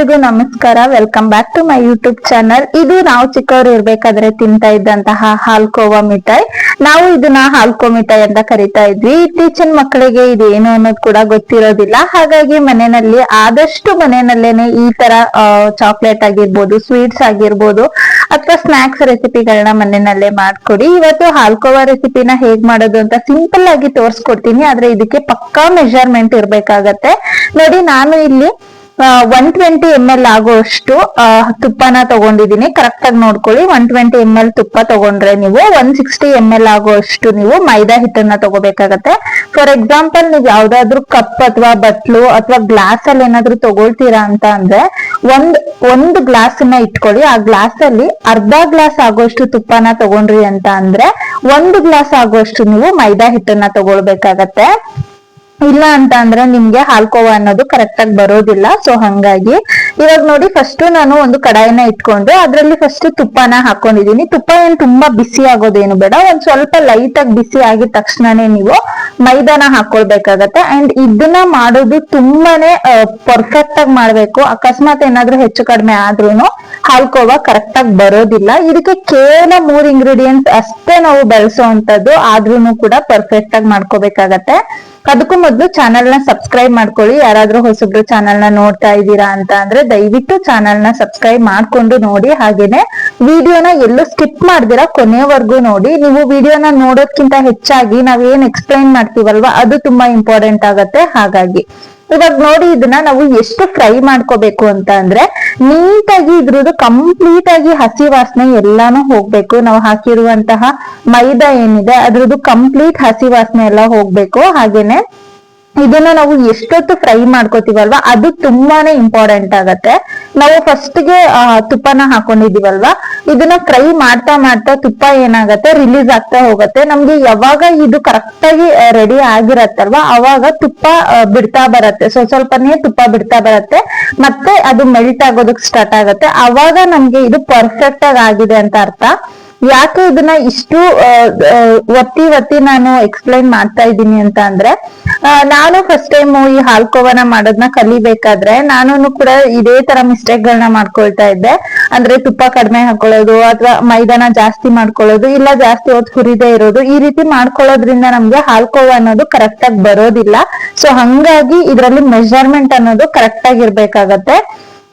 ಎಲ್ರಿಗೂ ನಮಸ್ಕಾರ. Welcome back to my YouTube channel ಇದು ನಾವು ಚಿಕ್ಕವರು ಇರ್ಬೇಕಾದ್ರೆ ತಿಂತಾ ಇದ್ದಂತಹ ಹಾಲ್ಕೋವಾ ಮಿಠಾಯಿ. ನಾವು ಇದನ್ನ ಹಾಲ್ಕೋ ಮಿಠಾಯಿ ಅಂತ ಕರಿತಾ ಇದ್ವಿ. ಇತ್ತೀಚಿನ ಮಕ್ಕಳಿಗೆ ಇದೇನು ಅನ್ನೋದು ಕೂಡ ಗೊತ್ತಿರೋದಿಲ್ಲ. ಹಾಗಾಗಿ ಮನೆಯಲ್ಲಿ ಆದಷ್ಟು ಮನೆಯಲ್ಲೇನೆ ಈ ತರ ಚಾಕ್ಲೇಟ್ ಆಗಿರ್ಬೋದು ಸ್ವೀಟ್ಸ್ ಆಗಿರ್ಬೋದು, ಅಥವಾ ಸ್ನಾಕ್ಸ್ ರೆಸಿಪಿಗಳನ್ನ ಮನೆಯಲ್ಲೇ ಮಾಡ್ಕೊಡಿ. ಇವತ್ತು ಹಾಲ್ಕೋವಾ ರೆಸಿಪಿನ ಹೇಗ್ ಮಾಡೋದು ಅಂತ ಸಿಂಪಲ್ ಆಗಿ ತೋರಿಸ್ಕೊಡ್ತೀನಿ. ಆದ್ರೆ ಇದಕ್ಕೆ ಪಕ್ಕಾ ಮೆಜರ್ಮೆಂಟ್ ಇರ್ಬೇಕಾಗತ್ತೆ. ನೋಡಿ, ನಾನು ಇಲ್ಲಿ ಒನ್ ಟ್ವೆಂಟಿ ಎಂ ಎಲ್ ಆಗುವಷ್ಟು ತುಪ್ಪನ ತಗೊಂಡಿದ್ದೀನಿ. ಕರೆಕ್ಟ್ ಆಗಿ ನೋಡ್ಕೊಳ್ಳಿ. ಒನ್ ಟ್ವೆಂಟಿ ಎಂ ಎಲ್ ತುಪ್ಪ ತಗೊಂಡ್ರೆ ನೀವು ಒನ್ ಸಿಕ್ಸ್ಟಿ ಎಂ ಎಲ್ ಆಗುವಷ್ಟು ನೀವು ಮೈದಾ ಹಿಟ್ಟನ್ನ ತಗೋಬೇಕಾಗತ್ತೆ. ಫಾರ್ ಎಕ್ಸಾಂಪಲ್ ನೀವು ಯಾವ್ದಾದ್ರು ಕಪ್ ಅಥವಾ ಬಟ್ಲು ಅಥವಾ ಗ್ಲಾಸ್ ಅಲ್ಲಿ ಏನಾದ್ರು ತಗೊಳ್ತೀರಾ ಅಂತ ಅಂದ್ರೆ, ಒಂದ್, ಒಂದು ಗ್ಲಾಸ್ನ ಇಟ್ಕೊಳ್ಳಿ. ಆ ಗ್ಲಾಸ್ ಅಲ್ಲಿ ಅರ್ಧ ಗ್ಲಾಸ್ ಆಗುವಷ್ಟು ತುಪ್ಪನ ತಗೊಂಡ್ರಿ ಅಂತ ಅಂದ್ರೆ, ಒಂದು ಗ್ಲಾಸ್ ಆಗುವಷ್ಟು ನೀವು ಮೈದಾ ಹಿಟ್ಟನ್ನ ತಗೊಳ್ಬೇಕಾಗತ್ತೆ. ಇಲ್ಲ ಅಂತ ಅಂದ್ರೆ ನಿಮ್ಗೆ ಹಾಲ್ಕೋವಾ ಅನ್ನೋದು ಕರೆಕ್ಟ್ ಆಗಿ ಬರೋದಿಲ್ಲ. ಸೊ ಹಂಗಾಗಿ ಇವಾಗ ನೋಡಿ ಫಸ್ಟ್ ನಾನು ಒಂದು ಕಡಾಯಿನ ಇಟ್ಕೊಂಡು ಅದ್ರಲ್ಲಿ ಫಸ್ಟ್ ತುಪ್ಪನ ಹಾಕೊಂಡಿದೀನಿ. ತುಪ್ಪ ಏನ್ ತುಂಬಾ ಬಿಸಿ ಆಗೋದೇನು ಬೇಡ. ಒಂದ್ ಸ್ವಲ್ಪ ಲೈಟ್ ಆಗಿ ಬಿಸಿ ಆಗಿದ ತಕ್ಷಣನೇ ನೀವು ಮೈದಾನ ಹಾಕೊಳ್ಬೇಕಾಗತ್ತೆ. ಅಂಡ್ ಇದನ್ನ ಮಾಡೋದು ತುಂಬಾನೇ ಪರ್ಫೆಕ್ಟ್ ಆಗಿ ಮಾಡ್ಬೇಕು. ಅಕಸ್ಮಾತ್ ಏನಾದ್ರೂ ಹೆಚ್ಚು ಕಡಿಮೆ ಆದ್ರೂನು ಹಾಲ್ಕೋವಾ ಕರೆಕ್ಟ್ ಆಗಿ ಬರೋದಿಲ್ಲ. ಇದಕ್ಕೆ ಕೇವಲ ಮೂರ್ ಇಂಗ್ರೀಡಿಯೆಂಟ್ಸ್ ಅಷ್ಟೇ ನಾವು ಬೆಳೆಸೋವಂಥದ್ದು ಆದ್ರೂನು ಕೂಡ ಪರ್ಫೆಕ್ಟ್ ಆಗಿ ಮಾಡ್ಕೋಬೇಕಾಗತ್ತೆ. ಅದಕ್ಕೂ ಮೊದಲು ಚಾನೆಲ್ನ ಸಬ್ಸ್ಕ್ರೈಬ್ ಮಾಡ್ಕೊಳ್ಳಿ. ಯಾರಾದ್ರೂ ಹೊಸಬ್ರು ಚಾನೆಲ್ನ ನೋಡ್ತಾ ಇದ್ದೀರಾ ಅಂತ ಅಂದ್ರೆ ದಯವಿಟ್ಟು ಚಾನೆಲ್ನ ಸಬ್ಸ್ಕ್ರೈಬ್ ಮಾಡ್ಕೊಂಡು ನೋಡಿ. ಹಾಗೇನೆ ವಿಡಿಯೋನ ಎಲ್ಲೂ ಸ್ಕಿಪ್ ಮಾಡ್ದಿರಾ ಕೊನೆಯವರೆಗೂ ನೋಡಿ. ನೀವು ವಿಡಿಯೋನ ನೋಡೋದ್ಕಿಂತ ಹೆಚ್ಚಾಗಿ ನಾವ್ ಏನ್ ಎಕ್ಸ್ಪ್ಲೈನ್ ಮಾಡ್ತೀವಲ್ವಾ, ಅದು ತುಂಬಾ ಇಂಪಾರ್ಟೆಂಟ್ ಆಗತ್ತೆ. ಹಾಗಾಗಿ ಇವಾಗ ನೋಡಿ ಇದನ್ನ ನಾವು ಎಷ್ಟು ಫ್ರೈ ಮಾಡ್ಕೋಬೇಕು ಅಂತ ಅಂದ್ರೆ ನೀಟಾಗಿ ಇದ್ರದ್ದು ಕಂಪ್ಲೀಟ್ ಆಗಿ ಹಸಿ ವಾಸನೆ ಎಲ್ಲಾನು ಹೋಗ್ಬೇಕು. ನಾವು ಹಾಕಿರುವಂತಹ ಮೈದಾ ಏನಿದೆ, ಅದ್ರದ್ದು ಕಂಪ್ಲೀಟ್ ಹಸಿ ವಾಸನೆ ಎಲ್ಲ ಹೋಗ್ಬೇಕು. ಹಾಗೇನೆ ಇದನ್ನ ನಾವು ಎಷ್ಟೊತ್ತು ಫ್ರೈ ಮಾಡ್ಕೋತೀವಲ್ವಾ, ಅದು ತುಂಬಾನೇ ಇಂಪಾರ್ಟೆಂಟ್ ಆಗತ್ತೆ. ನಾವು ಫಸ್ಟ್ಗೆ ಆ, ತುಪ್ಪನ ಹಾಕೊಂಡಿದೀವಲ್ವಾ ಇದನ್ನ ಫ್ರೈ ಮಾಡ್ತಾ ಮಾಡ್ತಾ ತುಪ್ಪ ಏನಾಗತ್ತೆ? ರಿಲೀಸ್ ಆಗ್ತಾ ಹೋಗತ್ತೆ. ನಮ್ಗೆ ಯಾವಾಗ ಇದು ಕರೆಕ್ಟ್ ಆಗಿ ರೆಡಿ ಆಗಿರತ್ತಲ್ವಾ ಅವಾಗ ತುಪ್ಪ ಬಿಡ್ತಾ ಬರತ್ತೆ. ಸ್ವಲ್ಪ ಸ್ವಲ್ಪನೇ ತುಪ್ಪ ಬಿಡ್ತಾ ಬರತ್ತೆ. ಮತ್ತೆ ಅದು ಮೆಲ್ಟ್ ಆಗೋದಕ್ ಸ್ಟಾರ್ಟ್ ಆಗತ್ತೆ. ಅವಾಗ ನಮ್ಗೆ ಇದು ಪರ್ಫೆಕ್ಟ್ ಆಗಿ ಆಗಿದೆ ಅಂತ ಅರ್ಥ. ಯಾಕೆ ಇದನ್ನ ಇಷ್ಟು ಒತ್ತಿ ಒತ್ತಿ ನಾನು ಎಕ್ಸ್ಪ್ಲೈನ್ ಮಾಡ್ತಾ ಇದ್ದೀನಿ ಅಂತ ಅಂದ್ರೆ ನಾನು ಫಸ್ಟ್ ಟೈಮ್ ಈ ಹಾಲ್ಕೋವನ ಮಾಡೋದನ್ನ ಕಲಿಬೇಕಾದ್ರೆ ನಾನು ಕೂಡ ಇದೇ ತರ ಮಿಸ್ಟೇಕ್ ಗಳನ್ನ ಮಾಡ್ಕೊಳ್ತಾ ಇದ್ದೆ. ಅಂದ್ರೆ ತುಪ್ಪ ಕಡಿಮೆ ಹಾಕೊಳ್ಳೋದು ಅಥವಾ ಮೈದಾನ ಜಾಸ್ತಿ ಮಾಡ್ಕೊಳ್ಳೋದು, ಇಲ್ಲ ಜಾಸ್ತಿ ಹೊತ್ತು ಹುರಿದೇ ಇರೋದು, ಈ ರೀತಿ ಮಾಡ್ಕೊಳ್ಳೋದ್ರಿಂದ ನಮ್ಗೆ ಹಾಲ್ಕೋವ ಅನ್ನೋದು ಕರೆಕ್ಟ್ ಆಗಿ ಬರೋದಿಲ್ಲ. ಸೊ ಹಂಗಾಗಿ ಇದರಲ್ಲಿ ಮೆಜರ್ಮೆಂಟ್ ಅನ್ನೋದು ಕರೆಕ್ಟ್ ಆಗಿ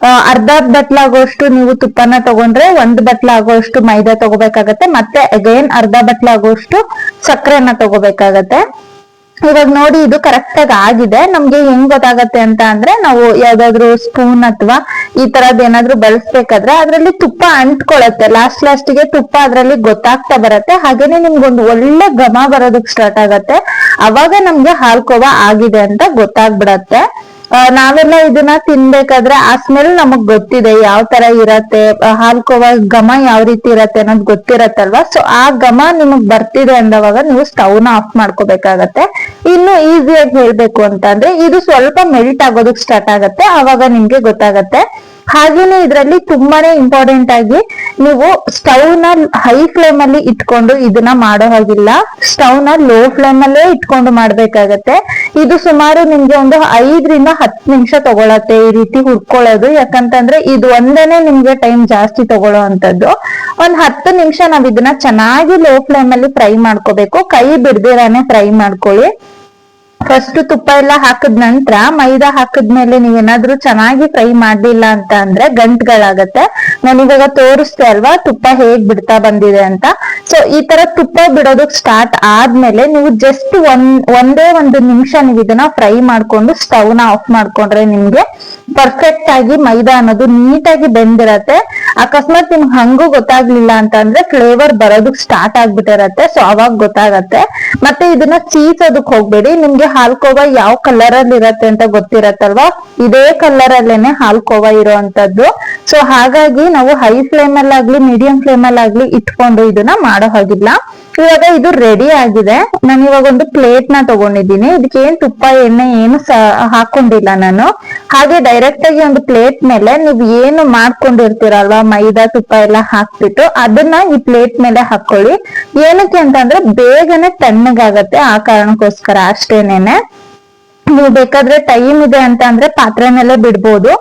ಇರ್ಬೇಕಾಗತ್ತೆ ಬಟ್ಲ ಆಗೋಷ್ಟು ನೀವು ತುಪ್ಪನ ತಗೊಂಡ್ರೆ ಒಂದ್ ಬಟ್ಲ ಆಗೋಷ್ಟು ಮೈದಾ ತಗೋಬೇಕಾಗತ್ತೆ, ಮತ್ತೆ ಅಗೈನ್ ಅರ್ಧ ಬಟ್ಲ ಆಗೋಷ್ಟು ಸಕ್ಕರೆನ ತಗೋಬೇಕಾಗತ್ತೆ. ಇವಾಗ ನೋಡಿ ಇದು ಕರೆಕ್ಟ್ ಆಗಿ ಆಗಿದೆ. ನಮ್ಗೆ ಹೆಂಗ್ ಗೊತ್ತಾಗತ್ತೆ ಅಂತ ಅಂದ್ರೆ ನಾವು ಯಾವ್ದಾದ್ರು ಸ್ಪೂನ್ ಅಥವಾ ಈ ತರದ್ ಏನಾದ್ರು ಬಳಸ್ಬೇಕಾದ್ರೆ ಅದ್ರಲ್ಲಿ ತುಪ್ಪ ಅಂಟ್ಕೊಳತ್ತೆ. ಲಾಸ್ಟ್ ಲಾಸ್ಟ್ಗೆ ತುಪ್ಪ ಅದ್ರಲ್ಲಿ ಗೊತ್ತಾಗ್ತಾ ಬರತ್ತೆ. ಹಾಗೇನೆ ನಿಮ್ಗೊಂದು ಒಳ್ಳೆ ಘಮ ಬರೋದಕ್ ಸ್ಟಾರ್ಟ್ ಆಗತ್ತೆ. ಅವಾಗ ನಮ್ಗೆ ಹಾಲ್ಕೋವಾ ಆಗಿದೆ ಅಂತ ಗೊತ್ತಾಗ್ಬಿಡತ್ತೆ. ನಾವೆಲ್ಲ ಇದನ್ನ ತಿನ್ಬೇಕಾದ್ರೆ ಆ ಸ್ಮೆಲ್ ನಮಗ್ ಗೊತ್ತಿದೆ ಯಾವ ತರ ಇರತ್ತೆ ಹಾಲ್ಕೋವ ಘಮ ಯಾವ ರೀತಿ ಇರತ್ತೆ ಅನ್ನೋದು ಗೊತ್ತಿರತ್ತಲ್ವಾ? ಸೊ ಆ ಘಮ ನಿಮಗ್ ಬರ್ತಿದೆ ಅಂದವಾಗ ನೀವು ಸ್ಟವ್ನ ಆಫ್ ಮಾಡ್ಕೋಬೇಕಾಗತ್ತೆ. ಇನ್ನು ಈಸಿಯಾಗಿ ಹೇಳ್ಬೇಕು ಅಂತ ಅಂದ್ರೆ ಇದು ಸ್ವಲ್ಪ ಮೆಲ್ಟ್ ಆಗೋದಕ್ ಸ್ಟಾರ್ಟ್ ಆಗತ್ತೆ, ಅವಾಗ ನಿಮ್ಗೆ ಗೊತ್ತಾಗತ್ತೆ. ಹಾಗೇನೆ ಇದರಲ್ಲಿ ತುಂಬಾನೇ ಇಂಪಾರ್ಟೆಂಟ್ ಆಗಿ ನೀವು ಸ್ಟವ್ನ ಹೈ ಫ್ಲೇಮ್ ಅಲ್ಲಿ ಇಟ್ಕೊಂಡು ಇದನ್ನ ಮಾಡೋ ಹಾಗಿಲ್ಲ. ಸ್ಟವ್ನ ಲೋ ಫ್ಲೇಮ್ ಅಲ್ಲೇ ಇಟ್ಕೊಂಡು ಮಾಡ್ಬೇಕಾಗತ್ತೆ. ಇದು ಸುಮಾರು ನಿಮ್ಗೆ ಒಂದು ಐದರಿಂದ ಹತ್ತು ನಿಮಿಷ ತಗೊಳತ್ತೆ ಈ ರೀತಿ ಹುರ್ಕೊಳ್ಳೋದು. ಯಾಕಂತಂದ್ರೆ ಇದು ಒಂದೇನೆ ನಿಮ್ಗೆ ಟೈಮ್ ಜಾಸ್ತಿ ತಗೊಳ್ಳೋ ಅಂತದ್ದು ಒಂದ್ ಹತ್ತು ನಿಮಿಷ ನಾವ್ ಇದನ್ನ ಚೆನ್ನಾಗಿ ಲೋ ಫ್ಲೇಮ್ ಅಲ್ಲಿ ಫ್ರೈ ಮಾಡ್ಕೋಬೇಕು. ಕೈ ಬಿಡ್ದಿರಾನೆ ಫ್ರೈ ಮಾಡ್ಕೊಳ್ಳಿ. ಫಸ್ಟ್ ತುಪ್ಪ ಎಲ್ಲ ಹಾಕಿದ ನಂತರ ಮೈದಾ ಹಾಕಿದ್ಮೇಲೆ ನೀವೇನಾದ್ರೂ ಚೆನ್ನಾಗಿ ಫ್ರೈ ಮಾಡ್ಲಿಲ್ಲ ಅಂತ ಅಂದ್ರೆ ಗಂಟ್ಗಳಾಗತ್ತೆ. ನಾನು ಇವಾಗ ತೋರಿಸ್ತೆ ಅಲ್ವಾ ತುಪ್ಪ ಹೇಗ್ ಬಿಡ್ತಾ ಬಂದಿದೆ ಅಂತ. ಸೊ ಈ ತರ ತುಪ್ಪ ಬಿಡೋದಕ್ ಸ್ಟಾರ್ಟ್ ಆದ್ಮೇಲೆ ನೀವು ಜಸ್ಟ್ ಒಂದ್, ಒಂದೇ ಒಂದು ನಿಮಿಷ ನೀವು ಇದನ್ನ ಫ್ರೈ ಮಾಡ್ಕೊಂಡು ಸ್ಟವ್ನ ಆಫ್ ಮಾಡ್ಕೊಂಡ್ರೆ ನಿಮ್ಗೆ ಪರ್ಫೆಕ್ಟ್ ಆಗಿ ಮೈದಾ ಅನ್ನೋದು ನೀಟಾಗಿ ಬೆಂದಿರತ್ತೆ. ಅಕಸ್ಮಾತ್ ನಿಮ್ಗೆ ಹಂಗೂ ಗೊತ್ತಾಗ್ಲಿಲ್ಲ ಅಂತ ಅಂದ್ರೆ ಫ್ಲೇವರ್ ಬರೋದಕ್ ಸ್ಟಾರ್ಟ್ ಆಗ್ಬಿಟ್ಟಿರತ್ತೆ. ಸೊ ಅವಾಗ ಗೊತ್ತಾಗತ್ತೆ. ಮತ್ತೆ ಇದನ್ನ ಚೀಸೋದಕ್ ಹೋಗ್ಬೇಡಿ. ನಿಮ್ಗೆ ಹಾಲ್ಕೋವ ಯಾವ ಕಲರ್ ಅಲ್ಲಿ ಇರತ್ತೆ ಅಂತ ಗೊತ್ತಿರತ್ತಲ್ವಾ? ಇದೇ ಕಲರ್ ಅಲ್ಲೇನೆ ಹಾಲ್ಕೋವ ಇರುವಂತದ್ದು ಸೊ ಹಾಗಾಗಿ ನಾವು ಹೈ ಫ್ಲೇಮ್ ಅಲ್ಲಾಗ್ಲಿ ಮೀಡಿಯಂ ಫ್ಲೇಮ್ ಅಲ್ಲಾಗ್ಲಿ ಇಟ್ಕೊಂಡು ಇದನ್ನ ಮಾಡೋ ಹಾಗಿಲ್ಲ. ಇವಾಗ ಇದು ರೆಡಿ ಆಗಿದೆ. ನಾನು ಇವಾಗ ಒಂದು ಪ್ಲೇಟ್ನ ತಗೊಂಡಿದ್ದೀನಿ. ಇದಕ್ಕೆ ಏನ್ ತುಪ್ಪ, ಎಣ್ಣೆ ಏನು ಹಾಕೊಂಡಿಲ್ಲ ನಾನು. ಹಾಗೆ ಡೈರೆಕ್ಟ್ ಆಗಿ ಒಂದು ಪ್ಲೇಟ್ ಮೇಲೆ ನೀವು ಏನು ಮಾಡ್ಕೊಂಡಿರ್ತೀರಲ್ವಾ, ಮೈದಾ ತುಪ್ಪ ಎಲ್ಲ ಹಾಕ್ಬಿಟ್ಟು ಅದನ್ನ ಈ ಪ್ಲೇಟ್ ಮೇಲೆ ಹಾಕೊಳ್ಳಿ. ಏನಕ್ಕೆ ಅಂತಂದ್ರೆ ಬೇಗನೆ ತಣ್ಣಗಾಗತ್ತೆ ಆ ಕಾರಣಕ್ಕೋಸ್ಕರ ಅಷ್ಟೇನೇನೆ. ನೀವು ಬೇಕಾದ್ರೆ ಟೈಮ್ ಇದೆ ಅಂತ ಅಂದ್ರೆ ಪಾತ್ರೆನಲ್ಲೇ ಬಿಡ್ಬೋದು.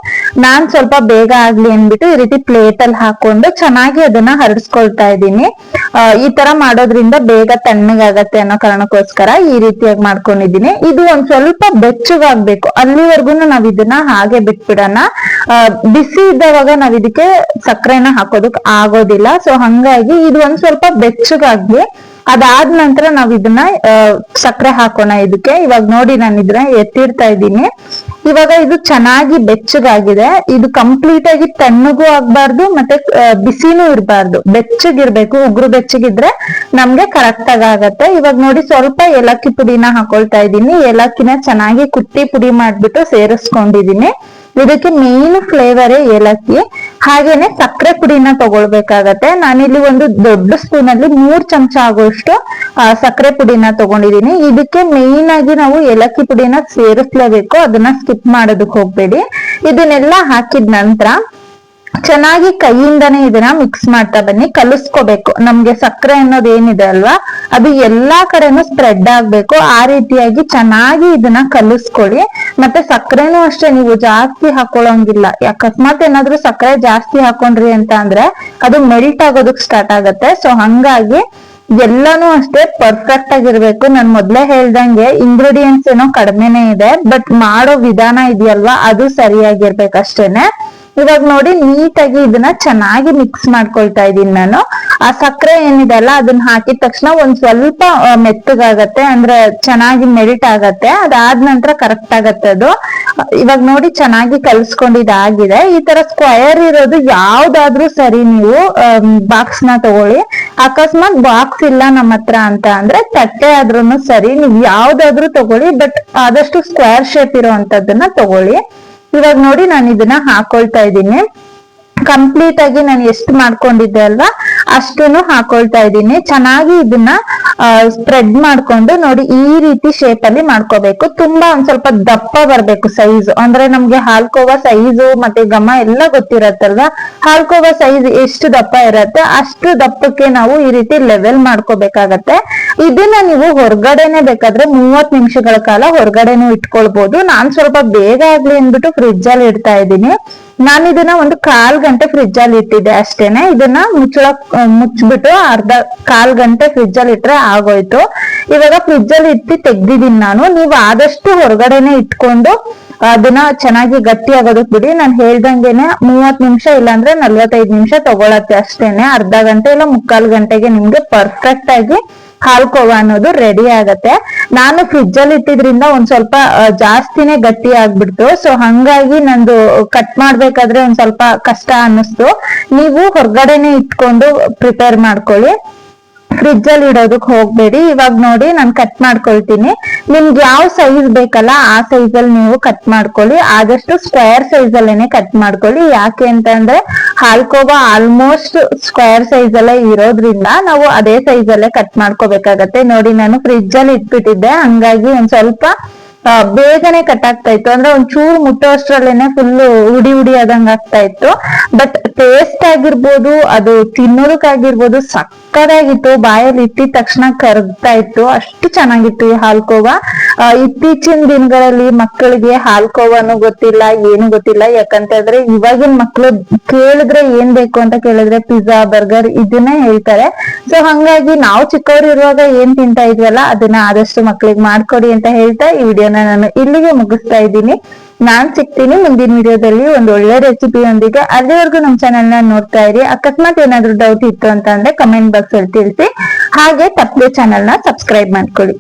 ನಾನ್ ಸ್ವಲ್ಪ ಬೇಗ ಆಗ್ಲಿ ಅಂದ್ಬಿಟ್ಟು ಈ ರೀತಿ ಪ್ಲೇಟ್ ಅಲ್ಲಿ ಹಾಕೊಂಡು ಚೆನ್ನಾಗಿ ಅದನ್ನ ಹರಡ್ಸ್ಕೊಳ್ತಾ ಇದ್ದೀನಿ. ಈ ತರ ಮಾಡೋದ್ರಿಂದ ಬೇಗ ತಣ್ಣಗಾಗತ್ತೆ ಅನ್ನೋ ಕಾರಣಕ್ಕೋಸ್ಕರ ಈ ರೀತಿಯಾಗಿ ಮಾಡ್ಕೊಂಡಿದೀನಿ ಇದು ಒಂದ್ ಸ್ವಲ್ಪ ಬೆಚ್ಚಗಾಗ್ಬೇಕು. ಅಲ್ಲಿವರೆಗೂ ನಾವ್ ಇದನ್ನ ಹಾಗೆ ಬಿಟ್ಬಿಡೋಣ. ಬಿಸಿ ಇದ್ದವಾಗ ನಾವ್ ಇದಕ್ಕೆ ಸಕ್ಕರೆನ ಹಾಕೋದಕ್ ಆಗೋದಿಲ್ಲ. ಸೊ ಹಂಗಾಗಿ ಇದು ಒಂದ್ ಸ್ವಲ್ಪ ಬೆಚ್ಚಗಾಗ್ಲಿ. ಅದಾದ ನಂತರ ನಾವ್ ಇದನ್ನ ಸಕ್ಕರೆ ಹಾಕೋಣ ಇದಕ್ಕೆ. ಇವಾಗ ನೋಡಿ ನಾನು ಇದನ್ನ ಎತ್ತಿಡ್ತಾ ಇದ್ದೀನಿ. ಇವಾಗ ಇದು ಚೆನ್ನಾಗಿ ಬೆಚ್ಚಗಾಗಿದೆ. ಇದು ಕಂಪ್ಲೀಟ್ ಆಗಿ ತಣ್ಣಗೂ ಆಗ್ಬಾರ್ದು, ಮತ್ತೆ ಬಿಸಿನೂ ಇರಬಾರ್ದು. ಬೆಚ್ಚಗಿರ್ಬೇಕು, ಉಗ್ರು ಬೆಚ್ಚಗಿದ್ರೆ ನಮ್ಗೆ ಕರೆಕ್ಟ್ ಆಗಿ ಆಗತ್ತೆ. ಇವಾಗ ನೋಡಿ ಸ್ವಲ್ಪ ಏಲಕ್ಕಿ ಪುಡಿನ ಹಾಕೊಳ್ತಾ ಇದ್ದೀನಿ. ಏಲಕ್ಕಿನ ಚೆನ್ನಾಗಿ ಕುಟ್ಟಿ ಪುಡಿ ಮಾಡ್ಬಿಟ್ಟು ಸೇರಿಸ್ಕೊಂಡಿದೀನಿ ಇದಕ್ಕೆ ಮೇನ್ ಫ್ಲೇವರ್ ಏಲಕ್ಕಿ. ಹಾಗೇನೆ ಸಕ್ಕರೆ ಪುಡಿನ ತಗೊಳ್ಬೇಕಾಗತ್ತೆ. ನಾನಿಲ್ಲಿ ಒಂದು ದೊಡ್ಡ ಸ್ಪೂನ್ ಅಲ್ಲಿ ಮೂರ್ ಚಮಚ ಆಗುವಷ್ಟು ಸಕ್ಕರೆ ಪುಡಿನ ತಗೊಂಡಿದೀನಿ ಇದಕ್ಕೆ ಮೇನ್ ಆಗಿ ನಾವು ಏಲಕ್ಕಿ ಪುಡಿನ ಸೇರಿಸ್ಲೇಬೇಕು. ಅದನ್ನ ಸ್ಕಿಪ್ ಮಾಡೋದಕ್ಕೆ ಹೋಗ್ಬೇಡಿ. ಇದನ್ನೆಲ್ಲ ಹಾಕಿದ ನಂತರ ಚೆನ್ನಾಗಿ ಕೈಯಿಂದನೇ ಇದನ್ನ ಮಿಕ್ಸ್ ಮಾಡ್ತಾ ಬನ್ನಿ, ಕಲಿಸ್ಕೋಬೇಕು. ನಮ್ಗೆ ಸಕ್ಕರೆ ಅನ್ನೋದು ಏನಿದೆ ಅಲ್ವಾ? ಅದು ಎಲ್ಲಾ ಕಡೆನೂ ಸ್ಪ್ರೆಡ್ ಆಗ್ಬೇಕು. ಆ ರೀತಿಯಾಗಿ ಚೆನ್ನಾಗಿ ಇದನ್ನ ಕಲಿಸ್ಕೊಳ್ಳಿ. ಮತ್ತೆ ಸಕ್ಕರೆನೂ ಅಷ್ಟೇ, ನೀವು ಜಾಸ್ತಿ ಹಾಕೊಳ್ಳೋಂಗಿಲ್ಲ. ಅಕಸ್ಮಾತ್ ಏನಾದ್ರೂ ಸಕ್ಕರೆ ಜಾಸ್ತಿ ಹಾಕೊಂಡ್ರಿ ಅಂತ ಅಂದ್ರೆ ಅದು ಮೆಲ್ಟ್ ಆಗೋದಕ್ ಸ್ಟಾರ್ಟ್ ಆಗತ್ತೆ. ಸೊ ಹಂಗಾಗಿ ಎಲ್ಲಾನು ಅಷ್ಟೇ ಪರ್ಫೆಕ್ಟ್ ಆಗಿರ್ಬೇಕು. ನಾನ್ ಮೊದ್ಲೇ ಹೇಳ್ದಂಗೆ ಇಂಗ್ರೀಡಿಯೆಂಟ್ಸ್ ಏನೋ ಕಡಿಮೆನೆ ಇದೆ ಬಟ್ ಮಾಡೋ ವಿಧಾನ ಇದೆಯಲ್ವಾ? ಅದು ಸರಿಯಾಗಿರ್ಬೇಕು ಅಷ್ಟೇನೆ ಇವಾಗ ನೋಡಿ ನೀಟಾಗಿ ಇದನ್ನ ಚೆನ್ನಾಗಿ ಮಿಕ್ಸ್ ಮಾಡ್ಕೊಳ್ತಾ ಇದೀನಿ ನಾನು. ಆ ಸಕ್ಕರೆ ಏನಿದೆ ಅಲ್ಲ ಅದನ್ನ ಹಾಕಿದ ತಕ್ಷಣ ಒಂದ್ ಸ್ವಲ್ಪ ಮೆತ್ತಗಾಗತ್ತೆ, ಅಂದ್ರೆ ಚೆನ್ನಾಗಿ ಮೆಲ್ಟ್ ಆಗತ್ತೆ, ಅದಾದ ನಂತರ ಕರೆಕ್ಟ್ ಆಗತ್ತೆ ಅದು. ಇವಾಗ ನೋಡಿ ಚೆನ್ನಾಗಿ ಕಲ್ಸ್ಕೊಂಡಿದ್ದಾಗಿದೆ ಈ ತರ ಸ್ಕ್ವಯರ್ ಇರೋದು ಯಾವ್ದಾದ್ರೂ ಸರಿ ನೀವು ಬಾಕ್ಸ್ನ ತಗೊಳ್ಳಿ. ಅಕಸ್ಮಾತ್ ಬಾಕ್ಸ್ ಇಲ್ಲ ನಮ್ಮ ಹತ್ರ ಅಂತ ಅಂದ್ರೆ ತಟ್ಟೆ ಆದ್ರೂನು ಸರಿ, ನೀವು ಯಾವ್ದಾದ್ರೂ ತಗೊಳ್ಳಿ ಬಟ್ ಆದಷ್ಟು ಸ್ಕ್ವೇರ್ ಶೇಪ್ ಇರೋಂತದ್ದನ್ನ ತಗೊಳ್ಳಿ. ಇವಾಗ ನೋಡಿ ನಾನು ಇದನ್ನ ಹಾಕೊಳ್ತಾ ಇದ್ದೀನಿ. ಕಂಪ್ಲೀಟ್ ಆಗಿ ನಾನು ಎಷ್ಟು ಮಾಡ್ಕೊಂಡಿದ್ದೆ ಅಲ್ವಾ? ಅಷ್ಟನ್ನು ಹಾಕೊಳ್ತಾ ಇದ್ದೀನಿ. ಚೆನ್ನಾಗಿ ಇದನ್ನ ಸ್ಪ್ರೆಡ್ ಮಾಡ್ಕೊಂಡು ನೋಡಿ ಈ ರೀತಿ ಶೇಪ್ ಅಲ್ಲಿ ಮಾಡ್ಕೋಬೇಕು. ತುಂಬಾ ಒಂದ್ ಸ್ವಲ್ಪ ದಪ್ಪ ಬರ್ಬೇಕು ಸೈಜ್ ಅಂದ್ರೆ ನಮ್ಗೆ ಹಾಲ್ಕೋವ ಸೈಜು ಮತ್ತೆ ಗಮ ಎಲ್ಲ ಗೊತ್ತಿರತ್ತಲ್ವಾ? ಹಾಲ್ಕೋವ ಸೈಜ್ ಎಷ್ಟು ದಪ್ಪ ಇರತ್ತೆ, ಅಷ್ಟು ದಪ್ಪಕ್ಕೆ ನಾವು ಈ ರೀತಿ ಲೆವೆಲ್ ಮಾಡ್ಕೋಬೇಕಾಗತ್ತೆ. ಇದನ್ನ ನೀವು ಹೊರಗಡೆನೆ ಬೇಕಾದ್ರೆ ಮೂವತ್ ನಿಮಿಷಗಳ ಕಾಲ ಹೊರಗಡೆನೂ ಇಟ್ಕೊಳ್ಬಹುದು ನಾನ್ ಸ್ವಲ್ಪ ಬೇಗ ಆಗ್ಲಿ ಅಂದ್ಬಿಟ್ಟು ಫ್ರಿಡ್ಜ್ ಅಲ್ಲಿ ಇಡ್ತಾ ಇದ್ದೀನಿ. ನಾನು ಇದನ್ನ ಒಂದು ಕಾಲ್ ಗಂಟೆ ಫ್ರಿಜ್ ಅಲ್ಲಿ ಇಟ್ಟಿದ್ದೆ ಅಷ್ಟೇನೆ. ಇದನ್ನ ಮುಚ್ಚಳ ಮುಚ್ಬಿಟ್ಟು ಅರ್ಧ ಕಾಲ್ ಗಂಟೆ ಫ್ರಿಜ್ ಅಲ್ಲಿ ಇಟ್ರೆ ಆಗೋಯ್ತು. ಇವಾಗ ಫ್ರಿಜ್ ಅಲ್ಲಿ ಇಟ್ಟು ತೆಗ್ದಿದ್ದೀನಿ ನಾನು. ನೀವು ಆದಷ್ಟು ಹೊರಗಡೆನೆ ಇಟ್ಕೊಂಡು ಅದನ್ನ ಚೆನ್ನಾಗಿ ಗಟ್ಟಿ ಆಗೋದಕ್ ಬಿಡಿ. ನಾನು ಹೇಳ್ದಂಗೆನೆ ಮೂವತ್ ನಿಮಿಷ ಇಲ್ಲಾಂದ್ರೆ ನಲ್ವತ್ತೈದು ನಿಮಿಷ ತಗೊಳತ್ತೆ ಅಷ್ಟೇನೆ. ಅರ್ಧ ಗಂಟೆ ಇಲ್ಲ ಮುಕ್ಕಾಲ್ ಗಂಟೆಗೆ ನಿಮ್ಗೆ ಪರ್ಫೆಕ್ಟ್ ಆಗಿ ಹಾಲ್ಕೋವ ಅನ್ನೋದು ರೆಡಿ ಆಗತ್ತೆ. ನಾನು ಫ್ರಿಜ್ ಅಲ್ಲಿ ಇಟ್ಟಿದ್ರಿಂದ ಒಂದ್ ಸ್ವಲ್ಪ ಜಾಸ್ತಿನೇ ಗಟ್ಟಿ ಆಗ್ಬಿಡ್ತು. ಸೊ ಹಂಗಾಗಿ ನಂದು ಕಟ್ ಮಾಡ್ಬೇಕಾದ್ರೆ ಒಂದ್ ಸ್ವಲ್ಪ ಕಷ್ಟ ಅನ್ನಿಸ್ತು. ನೀವು ಹೊರ್ಗಡೆನೆ ಇಟ್ಕೊಂಡು ಪ್ರಿಪೇರ್ ಮಾಡ್ಕೊಳ್ಳಿ. ಫ್ರಿಜ್ ಅಲ್ಲಿ ಇಡೋದಕ್ ಹೋಗ್ಬೇಡಿ. ಇವಾಗ ನೋಡಿ ನಾನು ಕಟ್ ಮಾಡ್ಕೊಳ್ತೀನಿ. ನಿಮ್ಗೆ ಯಾವ ಸೈಜ್ ಬೇಕಲ್ಲ ಆ ಸೈಜ್ ಅಲ್ಲಿ ನೀವು ಕಟ್ ಮಾಡ್ಕೊಳ್ಳಿ. ಆದಷ್ಟು ಸ್ಕ್ವೇರ್ ಸೈಜ್ ಅಲ್ಲೇನೆ ಕಟ್ ಮಾಡ್ಕೊಳ್ಳಿ. ಯಾಕೆ ಅಂತಂದ್ರೆ ಹಾಲ್ಕೋವಾ ಆಲ್ಮೋಸ್ಟ್ ಸ್ಕ್ವೇರ್ ಸೈಜ್ ಅಲ್ಲೇ ಇರೋದ್ರಿಂದ ನಾವು ಅದೇ ಸೈಜ್ ಅಲ್ಲೇ ಕಟ್ ಮಾಡ್ಕೋಬೇಕಾಗತ್ತೆ. ನೋಡಿ ನಾನು ಫ್ರಿಡ್ಜ್ ಅಲ್ಲಿ ಇಟ್ಬಿಟ್ಟಿದ್ದೆ. ಹಂಗಾಗಿ ಒಂದ್ ಸ್ವಲ್ಪ ಬೇಗನೆ ಕಟ್ ಆಗ್ತಾ ಇತ್ತು. ಅಂದ್ರೆ ಒಂದ್ ಚೂರು ಮುಟ್ಟೋ ಅಷ್ಟ್ರಲ್ಲೇನೆ ಫುಲ್ ಉಡಿ ಉಡಿ ಆದಂಗ ಆಗ್ತಾ ಇತ್ತು. ಬಟ್ ಟೇಸ್ಟ್ ಆಗಿರ್ಬೋದು, ಅದು ತಿನ್ನೋದಕ್ಕಾಗಿರ್ಬೋದು ಸಕ್ಕದಾಗಿತ್ತು ಬಾಯಲ್ಲಿ ಇಟ್ಟಿದ ತಕ್ಷಣ ಕರಗ್ತಾ ಇತ್ತು. ಅಷ್ಟು ಚೆನ್ನಾಗಿತ್ತು ಈ ಹಾಲ್ಕೋವಾ ಇತ್ತೀಚಿನ ದಿನಗಳಲ್ಲಿ ಮಕ್ಕಳಿಗೆ ಹಾಲ್ಕೋವನು ಗೊತ್ತಿಲ್ಲ, ಏನು ಗೊತ್ತಿಲ್ಲ. ಯಾಕಂತಂದ್ರೆ ಇವಾಗಿನ ಮಕ್ಳು ಕೇಳಿದ್ರೆ ಏನ್ ಬೇಕು ಅಂತ ಕೇಳಿದ್ರೆ ಪಿಜ್ಜಾ, ಬರ್ಗರ್ ಇದನ್ನೇ ಹೇಳ್ತಾರೆ. ಸೊ ಹಂಗಾಗಿ ನಾವು ಚಿಕ್ಕವರು ಇರುವಾಗ ಏನ್ ತಿಂತಾ ಇದ್ವಲ್ಲ, ಅದನ್ನ ಆದಷ್ಟು ಮಕ್ಕಳಿಗೆ ಮಾಡ್ಕೊಡಿ ಅಂತ ಹೇಳ್ತಾ ಈ ವಿಡಿಯೋನ ನಾನು ಇಲ್ಲಿಗೆ ಮುಗಿಸ್ತಾ ಇದ್ದೀನಿ. ನಾನ್ ಸಿಗ್ತೀನಿ ಮುಂದಿನ ವಿಡಿಯೋದಲ್ಲಿ ಒಂದು ಒಳ್ಳೆ ರೆಸಿಪಿಯೊಂದಿಗೆ. ಅಲ್ಲಿವರೆಗೂ ನಮ್ಮ ಚಾನೆಲ್ನ ನೋಡ್ತಾ ಇರಿ. ಅಕಸ್ಮಾತ್ ಏನಾದ್ರೂ ಡೌಟ್ ಇತ್ತು ಅಂತ ಅಂದ್ರೆ ಕಮೆಂಟ್ ಬಾಕ್ಸ್ ಅಲ್ಲಿ ತಿಳಿಸಿ. ಹಾಗೆ ತಪ್ಪದೆ ಚಾನೆಲ್ನ ಸಬ್ಸ್ಕ್ರೈಬ್ ಮಾಡ್ಕೊಳ್ಳಿ.